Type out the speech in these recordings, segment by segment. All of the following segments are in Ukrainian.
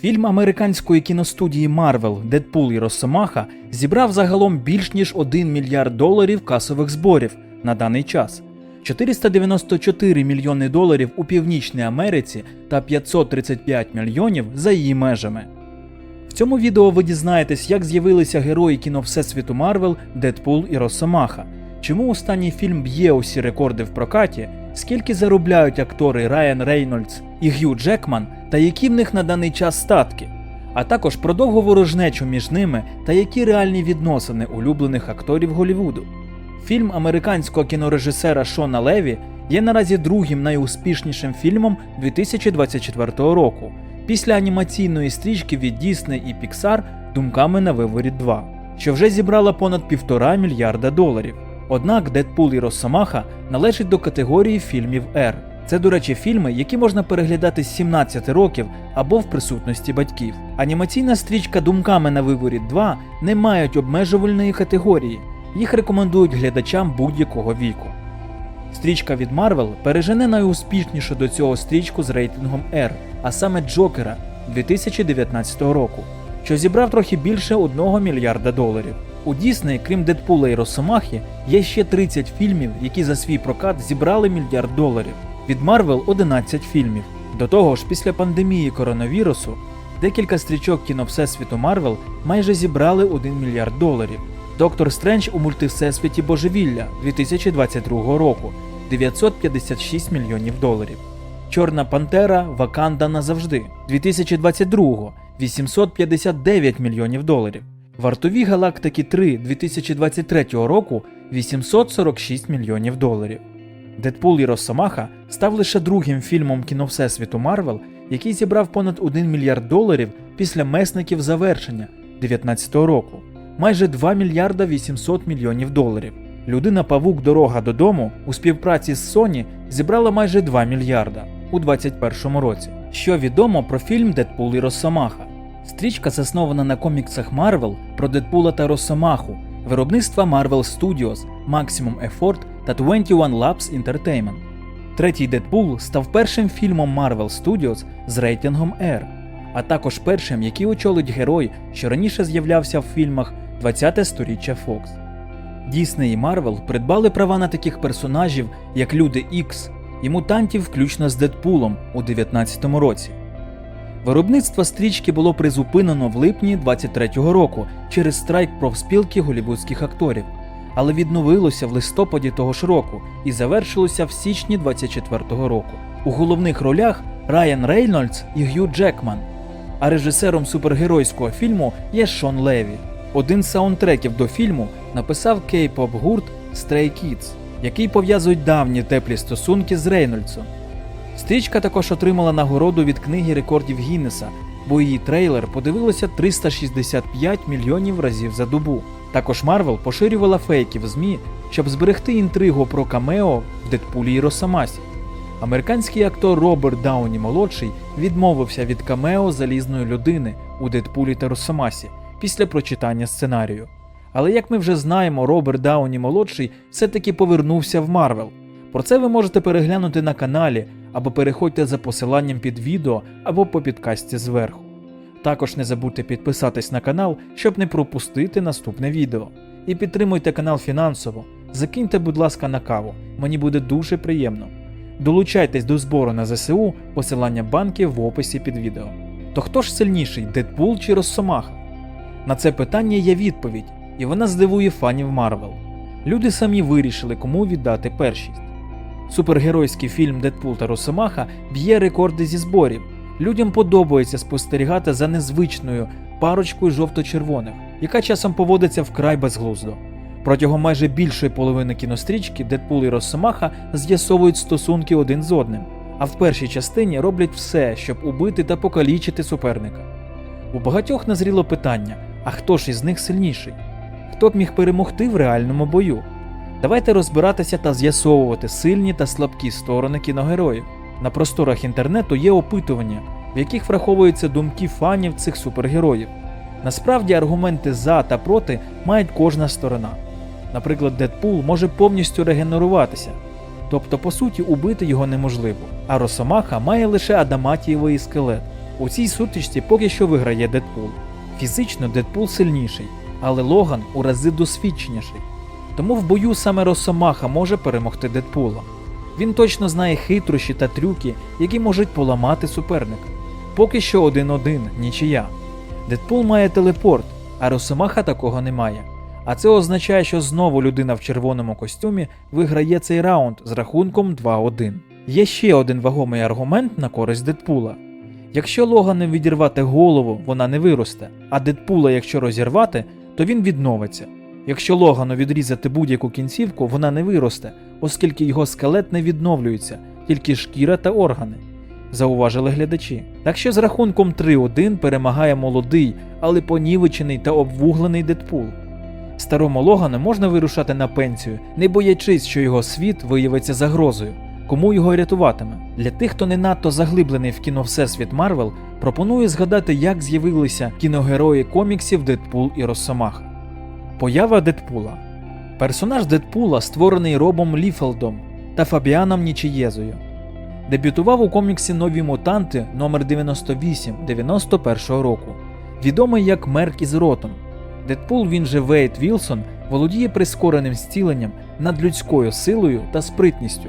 Фільм американської кіностудії Marvel Дедпул і Росомаха зібрав загалом більш ніж 1 мільярд доларів касових зборів на даний час. 494 мільйони доларів у Північній Америці та 535 мільйонів за її межами. В цьому відео ви дізнаєтесь, як з'явилися герої кіно Всесвіту Марвел, Дедпул і Росомаха, чому останній фільм б'є усі рекорди в прокаті, скільки заробляють актори Райан Рейнольдс і Г'ю Джекман, та які в них на даний час статки, а також про довгу ворожнечу між ними та які реальні відносини улюблених акторів Голлівуду. Фільм американського кінорежисера Шона Леві є наразі другим найуспішнішим фільмом 2024 року, після анімаційної стрічки від Disney і Pixar Думками на виворіт 2, що вже зібрала понад півтора мільярда доларів. Однак Дедпул і Росомаха належать до категорії фільмів R. Це, до речі, фільми, які можна переглядати з 17 років або в присутності батьків. Анімаційна стрічка Думками на виворіт 2 не мають обмежувальної категорії, їх рекомендують глядачам будь-якого віку. Стрічка від Marvel пережене найуспішнішу до цього стрічку з рейтингом R, а саме Джокера 2019 року, що зібрав трохи більше 1 мільярда доларів. У Дісней, крім Дедпула і Росомахи, є ще 30 фільмів, які за свій прокат зібрали мільярд доларів. Від Marvel 11 фільмів. До того ж, після пандемії коронавірусу декілька стрічок кіно Всесвіту Марвел майже зібрали 1 мільярд доларів. Доктор Стрендж у мультивсесвіті Божевілля 2022 року 956 мільйонів доларів. Чорна Пантера Ваканда назавжди 2022 859 мільйонів доларів. Вартові Галактики 3 2023 року 846 мільйонів доларів. Дедпул і Росомаха став лише другим фільмом кіно Всесвіту Марвел, який зібрав понад 1 мільярд доларів після месників завершення 2019 року, майже 2 мільярда 800 мільйонів доларів. Людина Павук Дорога додому у співпраці з Sony зібрала майже 2 мільярда у 2021 році. Що відомо про фільм Дедпул і Росомаха? Стрічка заснована на коміксах Марвел про Дедпула та Росомаху, виробництва Marvel Studios, Maximum Effort та 21 Labs Entertainment. Третій Дедпул став першим фільмом Marvel Studios з рейтингом R, а також першим, який очолить герой, що раніше з'являвся в фільмах 20-те сторіччя Fox. Дісней і Марвел придбали права на таких персонажів, як Люди Ікс і мутантів, включно з Дедпулом у 2019 році. Виробництво стрічки було призупинено в липні 23-го року через страйк профспілки голівудських акторів, але відновилося в листопаді того ж року і завершилося в січні 24-го року. У головних ролях Райан Рейнольдс і Г'ю Джекман, а режисером супергеройського фільму є Шон Леві. Один з саундтреків до фільму написав кей-поп гурт Stray Kids, який пов'язують давні теплі стосунки з Рейнольдсом. Стрічка також отримала нагороду від книги рекордів Гіннеса, бо її трейлер подивилося 365 мільйонів разів за добу. Також Марвел поширювала фейки в ЗМІ, щоб зберегти інтригу про камео в Дедпулі і Росомасі. Американський актор Роберт Дауні молодший відмовився від камео залізної людини у Дедпулі та Росомасі після прочитання сценарію. Але як ми вже знаємо, Роберт Дауні молодший все-таки повернувся в Марвел. Про це ви можете переглянути на каналі або переходьте за посиланням під відео або по підкасті зверху. Також не забудьте підписатись на канал, щоб не пропустити наступне відео. І підтримуйте канал фінансово. Закиньте, будь ласка, на каву, мені буде дуже приємно. Долучайтесь до збору на ЗСУ, посилання банків в описі під відео. То хто ж сильніший, Дедпул чи Росомаха? На це питання є відповідь, і вона здивує фанів Марвел. Люди самі вирішили, кому віддати першість. Супергеройський фільм Дедпул та Росомаха б'є рекорди зі зборів. Людям подобається спостерігати за незвичною парочкою жовто-червоних, яка часом поводиться вкрай безглуздо. Протягом майже більшої половини кінострічки Дедпул і Росомаха з'ясовують стосунки один з одним, а в першій частині роблять все, щоб убити та покалічити суперника. У багатьох назріло питання: а хто ж із них сильніший? Хто б міг перемогти в реальному бою? Давайте розбиратися та з'ясовувати сильні та слабкі сторони кіногероїв. На просторах інтернету є опитування, в яких враховуються думки фанів цих супергероїв. Насправді аргументи за та проти мають кожна сторона. Наприклад, Дедпул може повністю регенеруватися, тобто, по суті, убити його неможливо, а Росомаха має лише адаматієвий скелет. У цій сутичці поки що виграє Дедпул. Фізично Дедпул сильніший, але Логан у рази досвідченіший. Тому в бою саме Росомаха може перемогти Дедпула. Він точно знає хитрощі та трюки, які можуть поламати суперника. Поки що 1-1, нічия. Дедпул має телепорт, а Росомаха такого не має. А це означає, що знову людина в червоному костюмі виграє цей раунд з рахунком 2-1. Є ще один вагомий аргумент на користь Дедпула. Якщо Логану відірвати голову, вона не виросте, а Дедпула, якщо розірвати, то він відновиться. Якщо Логану відрізати будь-яку кінцівку, вона не виросте, оскільки його скелет не відновлюється, тільки шкіра та органи. Зауважили глядачі. Так що з рахунком 3-1 перемагає молодий, але понівечений та обвуглений Дедпул. Старому Логану можна вирушати на пенсію, не боячись, що його світ виявиться загрозою. Кому його рятуватиме? Для тих, хто не надто заглиблений в кіно Всесвіт Марвел, пропоную згадати, як з'явилися кіногерої коміксів Дедпул і Росомаха. Поява Дедпула. Персонаж Дедпула створений Робом Ліфелдом та Фабіаном Нічієзою. Дебютував у коміксі Нові мутанти номер 98 91 року, відомий як Мерк із Ротом. Дедпул, він же Вейт Вілсон, володіє прискореним зціленням над людською силою та спритністю.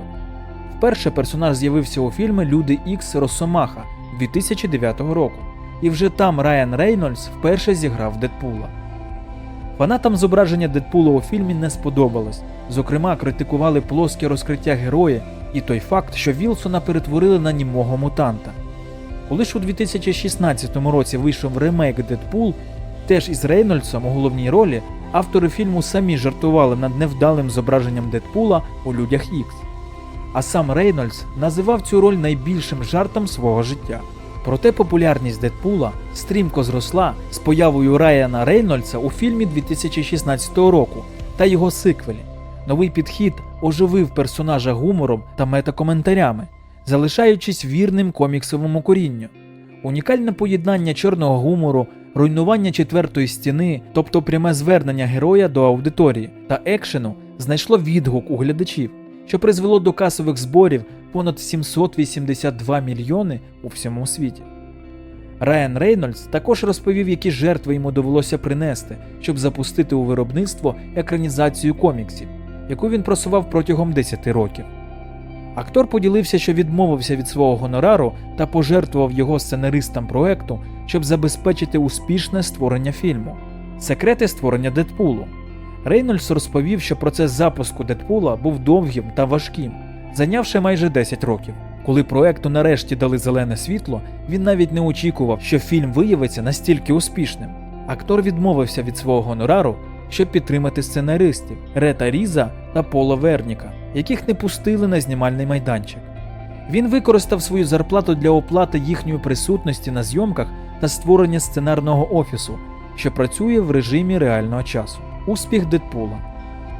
Вперше персонаж з'явився у фільмі Люди Ікс Росомаха 2009 року, і вже там Райан Рейнольдс вперше зіграв Дедпула. Фанатам зображення Дедпула у фільмі не сподобалось. Зокрема, критикували плоске розкриття героя і той факт, що Вілсона перетворили на німого мутанта. Коли ж у 2016 році вийшов ремейк Дедпул, теж із Рейнольдсом у головній ролі, автори фільму самі жартували над невдалим зображенням Дедпула у людях Ікс. А сам Рейнольдс називав цю роль найбільшим жартом свого життя. Проте популярність Дедпула стрімко зросла з появою Райана Рейнольдса у фільмі 2016 року та його сиквелі. Новий підхід оживив персонажа гумором та метакоментарями, залишаючись вірним коміксовому корінню. Унікальне поєднання чорного гумору, руйнування четвертої стіни, тобто пряме звернення героя до аудиторії та екшену, знайшло відгук у глядачів, що призвело до касових зборів понад 782 мільйони у всьому світі. Райан Рейнольдс також розповів, які жертви йому довелося принести, щоб запустити у виробництво екранізацію коміксів, яку він просував протягом 10 років. Актор поділився, що відмовився від свого гонорару та пожертвував його сценаристам проекту, щоб забезпечити успішне створення фільму. Секрети створення Дедпулу. Рейнольдс розповів, що процес запуску Дедпула був довгим та важким, зайнявши майже 10 років. Коли проекту нарешті дали зелене світло, він навіть не очікував, що фільм виявиться настільки успішним. Актор відмовився від свого гонорару, щоб підтримати сценаристів Рета Різа та Пола Верніка, яких не пустили на знімальний майданчик. Він використав свою зарплату для оплати їхньої присутності на зйомках та створення сценарного офісу, що працює в режимі реального часу. Успіх Дедпула.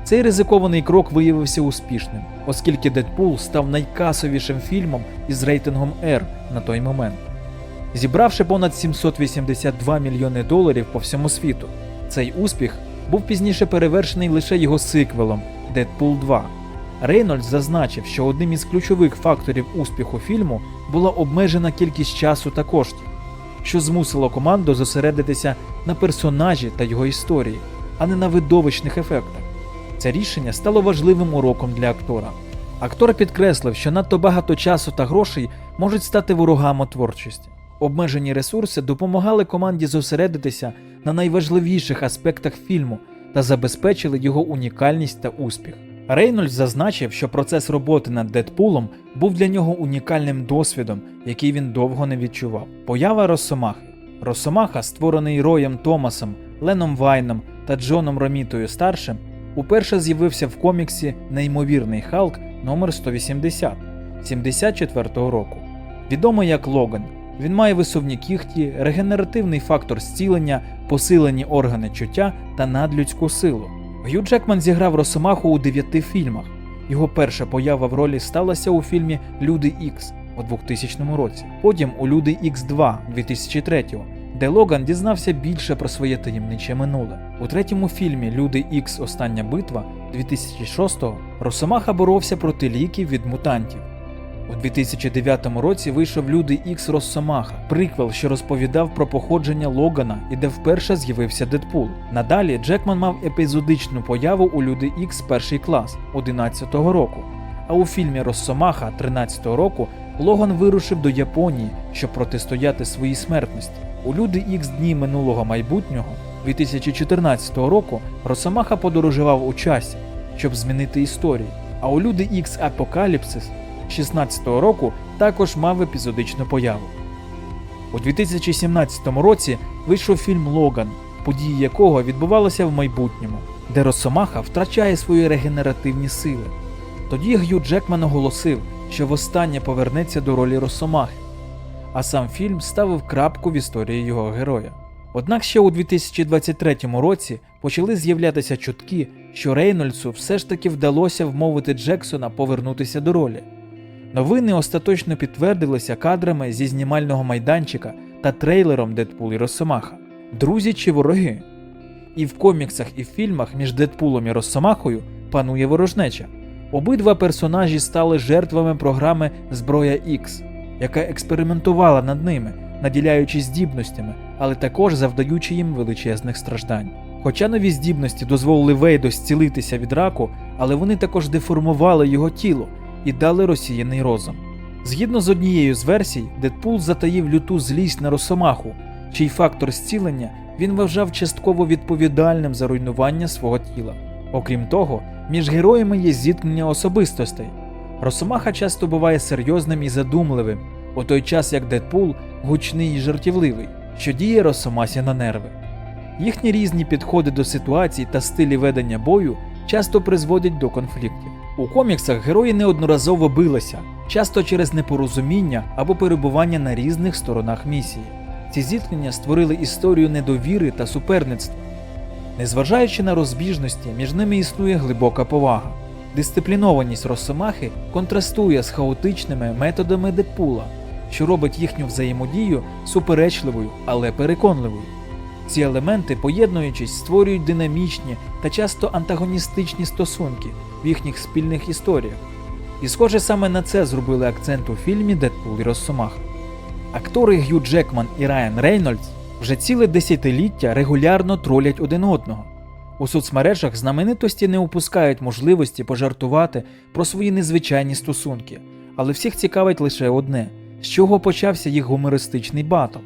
Цей ризикований крок виявився успішним, оскільки Дедпул став найкасовішим фільмом із рейтингом R на той момент. Зібравши понад 782 мільйони доларів по всьому світу, цей успіх був пізніше перевершений лише його сиквелом Дедпул 2. Рейнольдс зазначив, що одним із ключових факторів успіху фільму була обмежена кількість часу та коштів, що змусило команду зосередитися на персонажі та його історії, а не на видовищних ефектах. Це рішення стало важливим уроком для актора. Актор підкреслив, що надто багато часу та грошей можуть стати ворогами творчості. Обмежені ресурси допомагали команді зосередитися на найважливіших аспектах фільму та забезпечили його унікальність та успіх. Рейнольдс зазначив, що процес роботи над Дедпулом був для нього унікальним досвідом, який він довго не відчував. Поява Росомахи. Росомаха, створений Роєм Томасом, Леном Вайном та Джоном Ромітою старшим, уперше з'явився в коміксі Неймовірний Халк номер 180 74-го року. Відомий як Логан. Він має висувні кіхті, регенеративний фактор зцілення, посилені органи чуття та надлюдську силу. Гью Джекман зіграв Росомаху у дев'яти фільмах. Його перша поява в ролі сталася у фільмі Люди Ікс у 2000 році, потім у Люди Ікс 2 2003 де Логан дізнався більше про своє таємниче минуле. У третьому фільмі Люди Ікс Остання битва 2006-го Росомаха боровся проти ліків від мутантів. У 2009 році вийшов Люди Ікс Росомаха, приквел, що розповідав про походження Логана і де вперше з'явився Дедпул. Надалі Джекман мав епізодичну появу у Люди Ікс перший клас 11-го року. А у фільмі Росомаха 13-го року Логан вирушив до Японії, щоб протистояти своїй смертності. У Люди Ікс дні минулого майбутнього 2014 року Росомаха подорожував у часі, щоб змінити історію. А у Люди Ікс Апокаліпсис 16-го року також мав епізодичну появу. У 2017 році вийшов фільм Логан, події якого відбувалися в майбутньому, де Росомаха втрачає свої регенеративні сили. Тоді Г'ю Джекман оголосив, що востаннє повернеться до ролі Росомахи, а сам фільм ставив крапку в історії його героя. Однак ще у 2023 році почали з'являтися чутки, що Рейнольдсу все ж таки вдалося вмовити Джексона повернутися до ролі. Новини остаточно підтвердилися кадрами зі знімального майданчика та трейлером Дедпул і Росомаха. Друзі чи вороги? І в коміксах, і в фільмах між Дедпулом і Росомахою панує ворожнеча. Обидва персонажі стали жертвами програми Зброя X, яка експериментувала над ними, наділяючи здібностями, але також завдаючи їм величезних страждань. Хоча нові здібності дозволили Вейду зцілитися від раку, але вони також деформували його тіло і дали розсіяний розум. Згідно з однією з версій, Дедпул затаїв люту злість на Росомаху, чий фактор зцілення він вважав частково відповідальним за руйнування свого тіла. Окрім того, між героями є зіткнення особистостей. Росомаха часто буває серйозним і задумливим, у той час як Дедпул гучний і жартівливий, що діє Росомасі на нерви. Їхні різні підходи до ситуацій та стилі ведення бою часто призводять до конфліктів. У коміксах герої неодноразово билися, часто через непорозуміння або перебування на різних сторонах місії. Ці зіткнення створили історію недовіри та суперництва. Незважаючи на розбіжності, між ними існує глибока повага. Дисциплінованість Росомахи контрастує з хаотичними методами Дедпула, що робить їхню взаємодію суперечливою, але переконливою. Ці елементи, поєднуючись, створюють динамічні та часто антагоністичні стосунки в їхніх спільних історіях. І схоже саме на це зробили акцент у фільмі Дедпул і Росомаха. Актори Г'ю Джекман і Райан Рейнольдс вже ціле десятиліття регулярно тролять один одного. У соцмережах знаменитості не упускають можливості пожартувати про свої незвичайні стосунки, але всіх цікавить лише одне: з чого почався їх гумористичний батл.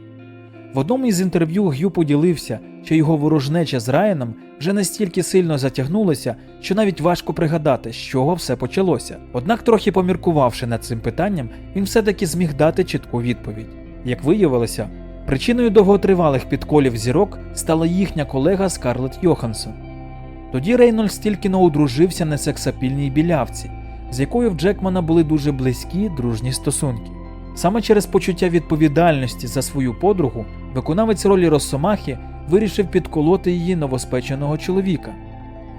В одному із інтерв'ю Г'ю поділився, що його ворожнеча з Райаном вже настільки сильно затягнулася, що навіть важко пригадати, з чого все почалося. Однак, трохи поміркувавши над цим питанням, він все-таки зміг дати чітку відповідь. Як виявилося, причиною довготривалих підколів зірок стала їхня колега Скарлетт Йоханссон. Тоді Рейнольдс тільки но одружився на сексапільній білявці, з якою в Джекмана були дуже близькі дружні стосунки. Саме через почуття відповідальності за свою подругу виконавець ролі Росомахи вирішив підколоти її новоспеченого чоловіка.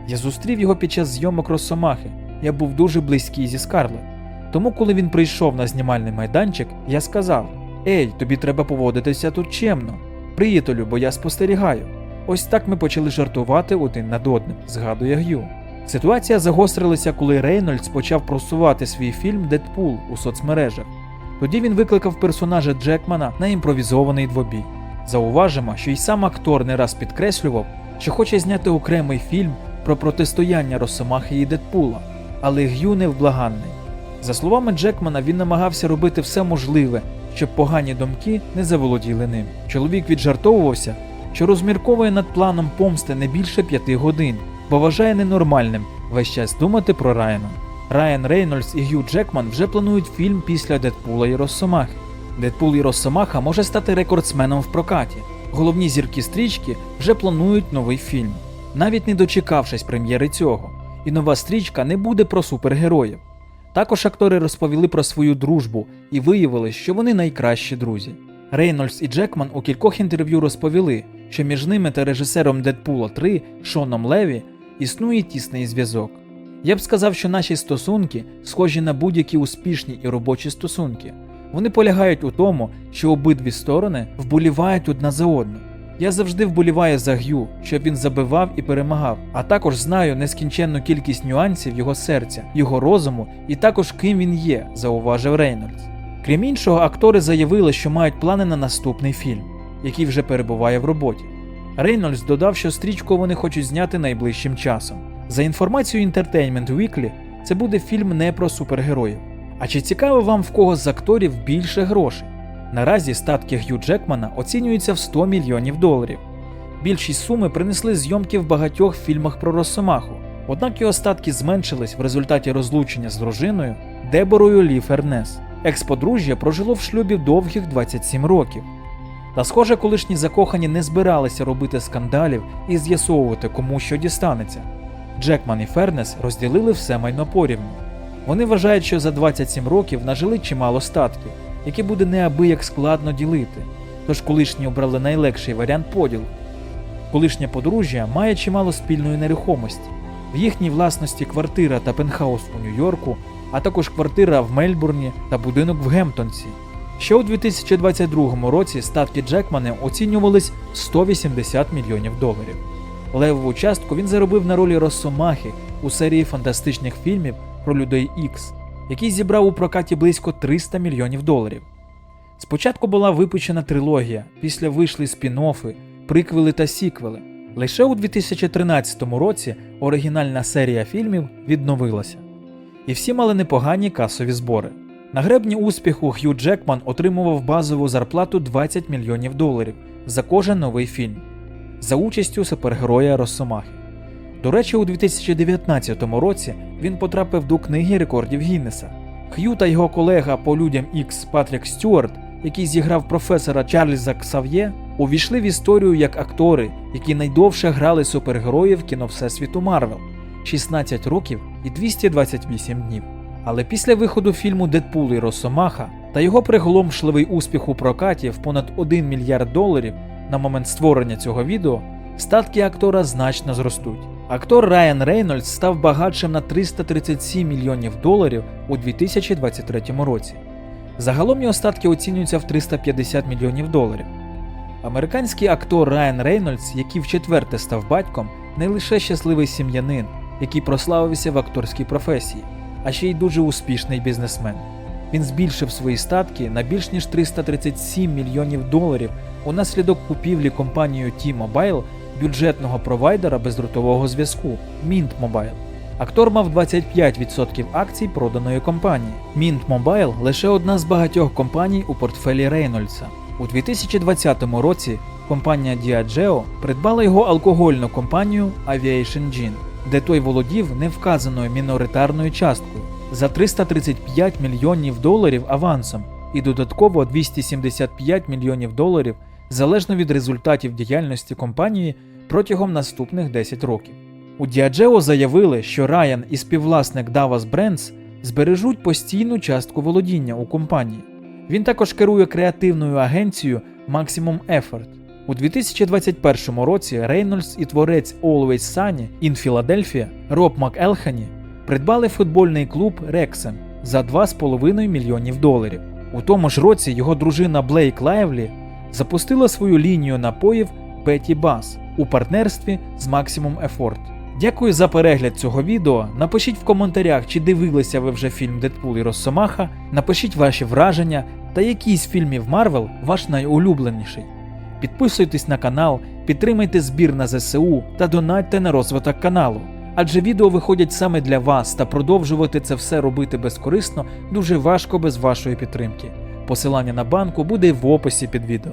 Я зустрів його під час зйомок Росомахи, я був дуже близький зі Скарлет. Тому, коли він прийшов на знімальний майданчик, я сказав: Ей, тобі треба поводитися тут чемно, приятелю, бо я спостерігаю. Ось так ми почали жартувати один над одним, згадує Г'ю. Ситуація загострилася, коли Рейнольдс почав просувати свій фільм Дедпул у соцмережах. Тоді він викликав персонажа Джекмана на імпровізований двобій. Зауважимо, що й сам актор не раз підкреслював, що хоче зняти окремий фільм про протистояння Росомахи і Дедпула, але Г'ю невблаганний. За словами Джекмана, він намагався робити все можливе, щоб погані думки не заволоділи ним. Чоловік віджартовувався, що розмірковує над планом помсти не більше п'яти годин, бо вважає ненормальним весь час думати про Райана. Райан Рейнольдс і Г'ю Джекман вже планують фільм після Дедпула і Росомахи. Дедпул і Росомаха може стати рекордсменом в прокаті. Головні зірки стрічки вже планують новий фільм, навіть не дочекавшись прем'єри цього. І нова стрічка не буде про супергероїв. Також актори розповіли про свою дружбу і виявили, що вони найкращі друзі. Рейнольдс і Джекман у кількох інтерв'ю розповіли, що між ними та режисером Дедпула 3 Шоном Леві існує тісний зв'язок. Я б сказав, що наші стосунки схожі на будь-які успішні і робочі стосунки. Вони полягають у тому, що обидві сторони вболівають одна за одну. Я завжди вболіваю за Г'ю, щоб він забивав і перемагав, а також знаю нескінченну кількість нюансів його серця, його розуму і також ким він є, зауважив Рейнольдс. Крім іншого, актори заявили, що мають плани на наступний фільм, який вже перебуває в роботі. Рейнольдс додав, що стрічку вони хочуть зняти найближчим часом. За інформацією Entertainment Weekly, це буде фільм не про супергероїв. А чи цікаво вам в кого з акторів більше грошей? Наразі статки Г'ю Джекмана оцінюються в 100 мільйонів доларів. Більшість суми принесли зйомки в багатьох фільмах про Росомаху, однак його статки зменшились в результаті розлучення з дружиною Деборою Лі Фернес. Екс-подружжя прожило в шлюбі довгих 27 років. Та, схоже, колишні закохані не збиралися робити скандалів і з'ясовувати, кому що дістанеться. Джекман і Фернес розділили все майно порівну. Вони вважають, що за 27 років нажили чимало статків, які буде неабияк складно ділити, тож колишні обрали найлегший варіант поділу. Колишнє подружжя має чимало спільної нерухомості. В їхній власності квартира та пентхаус у Нью-Йорку, а також квартира в Мельбурні та будинок в Гемптонсі. Ще у 2022 році статки Джекмана оцінювались в 180 мільйонів доларів. Левову частку він заробив на ролі Росомахи у серії фантастичних фільмів про людей Ікс, який зібрав у прокаті близько 300 мільйонів доларів. Спочатку була випущена трилогія, після вийшли спін-оффи, приквели та сіквели. Лише у 2013 році оригінальна серія фільмів відновилася. І всі мали непогані касові збори. На гребні успіху Хью Джекман отримував базову зарплату 20 мільйонів доларів за кожен новий фільм за участю супергероя Росомахи. До речі, у 2019 році він потрапив до книги рекордів Гіннеса. Х'ю та його колега по людям Ікс Патрік Стюарт, який зіграв професора Чарльза Ксав'є, увійшли в історію як актори, які найдовше грали супергероїв кіно Всесвіту Марвел 16 років і 228 днів. Але після виходу фільму Дедпул і Росомаха та його приголомшливий успіх у прокаті в понад 1 мільярд доларів на момент створення цього відео, статки актора значно зростуть. Актор Райан Рейнольдс став багатшим на 337 мільйонів доларів у 2023 році. Загалом його статки оцінюються в 350 мільйонів доларів. Американський актор Райан Рейнольдс, який вчетверте став батьком, не лише щасливий сім'янин, який прославився в акторській професії, а ще й дуже успішний бізнесмен. Він збільшив свої статки на більш ніж 337 мільйонів доларів унаслідок купівлі компанією T-Mobile бюджетного провайдера бездротового зв'язку Mint Mobile. Актор мав 25% акцій проданої компанії. Mint Mobile – лише одна з багатьох компаній у портфелі Рейнольдса. У 2020 році компанія Diageo придбала його алкогольну компанію Aviation Gin, де той володів невказаною міноритарною часткою за 335 мільйонів доларів авансом і додатково 275 мільйонів доларів залежно від результатів діяльності компанії протягом наступних 10 років. У Diageo заявили, що Райан і співвласник Davos Brands збережуть постійну частку володіння у компанії. Він також керує креативною агенцією Maximum Effort. У 2021 році Рейнольдс і творець Always Sunny in Philadelphia Роб МакЕлхані придбали футбольний клуб Рексем за 2,5 мільйонів доларів. У тому ж році його дружина Блейк Лайвлі запустила свою лінію напоїв Петі Бас у партнерстві з Maximum Effort. Дякую за перегляд цього відео. Напишіть в коментарях, чи дивилися ви вже фільм Дедпул і Росомаха. Напишіть ваші враження та який з фільмів Марвел ваш найулюбленіший. Підписуйтесь на канал, підтримайте збір на ЗСУ та донатьте на розвиток каналу. Адже відео виходять саме для вас та продовжувати це все робити безкорисно дуже важко без вашої підтримки. Посилання на банку буде в описі під відео.